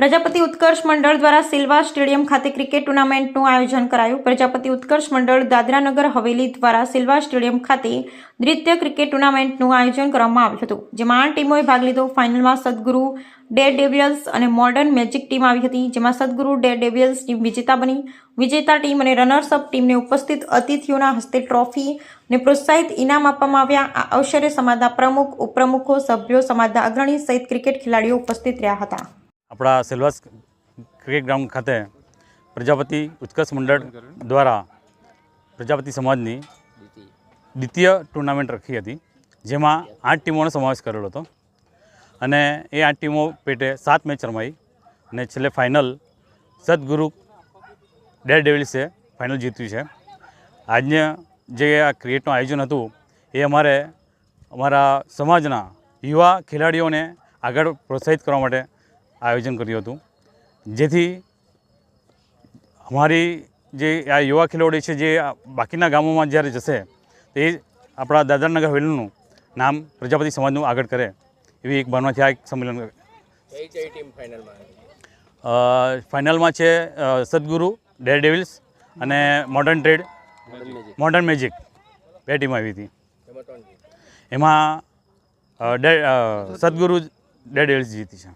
પ્રજાપતિ ઉત્કર્ષ મંડળ દ્વારા Silva stadium ખાતે cricket ટુર્નામેન્ટનું આયોજન કરાયું. પ્રજાપતિ ઉત્કર્ષ મંડળ દાદરાનગર હવેલી દ્વારા સિલ્વા સ્ટેડિયમ ખાતે દ્વિતીય ક્રિકેટ ટુર્નામેન્ટનું આયોજન કરવામાં આવ્યું હતું, જેમાં આઠ ટીમોએ ભાગ લીધો. ફાઇનલમાં સદગુરુ ડેર ડેવિયલ્સ અને મોડર્ન મેજિક ટીમ આવી હતી, જેમાં સદગુરુ ડેર ડેવિયલ્સ ટીમ વિજેતા બની. વિજેતા ટીમ અને રનર્સ અપ ટીમને ઉપસ્થિત અતિથિઓના હસ્તે ટ્રોફી અને પ્રોત્સાહિત ઇનામ આપવામાં આવ્યા. આ અવસરે સમાજના પ્રમુખ, ઉપપ્રમુખો, સભ્યો, સમાજના અગ્રણી સહિત ક્રિકેટ ખેલાડીઓ ઉપસ્થિત રહ્યા હતા. આપણા સેલવાસ ક્રિકેટ ગ્રાઉન્ડ ખાતે પ્રજાપતિ ઉત્કર્ષ મંડળ દ્વારા પ્રજાપતિ સમાજની દ્વિતીય ટુર્નામેન્ટ રાખી હતી, જેમાં આઠ ટીમોનો સમાવેશ કરેલો હતો. અને એ આઠ ટીમો પેટે સાત મેચ રમાઈ અને છેલ્લે ફાઇનલ સદગુરુ ડેર ડેવિલ્સે ફાઇનલ જીત્યું છે. આજને જે આ ક્રિકેટનું આયોજન હતું, એ અમારે અમારા સમાજના યુવા ખેલાડીઓને આગળ પ્રોત્સાહિત કરવા માટે આયોજન કર્યું હતું. જેથી અમારી જે આ યુવા ખેલાડી છે જે બાકીના ગામોમાં જ્યારે જશે તે આપણા દાદરનગર હવેલીનું નામ પ્રજાપતિ સમાજનું આગળ કરે એવી એક ભાવનાથી આ એક સંમેલન ફાઇનલમાં છે સદગુરુ ડેર ડેવિલ્સ અને મોડર્ન ટ્રેડ મોડર્ન મેજિક. બે ટીમ આવી હતી. એમાં સદગુરુ ડેર ડેવિલ્સ જીતી છે.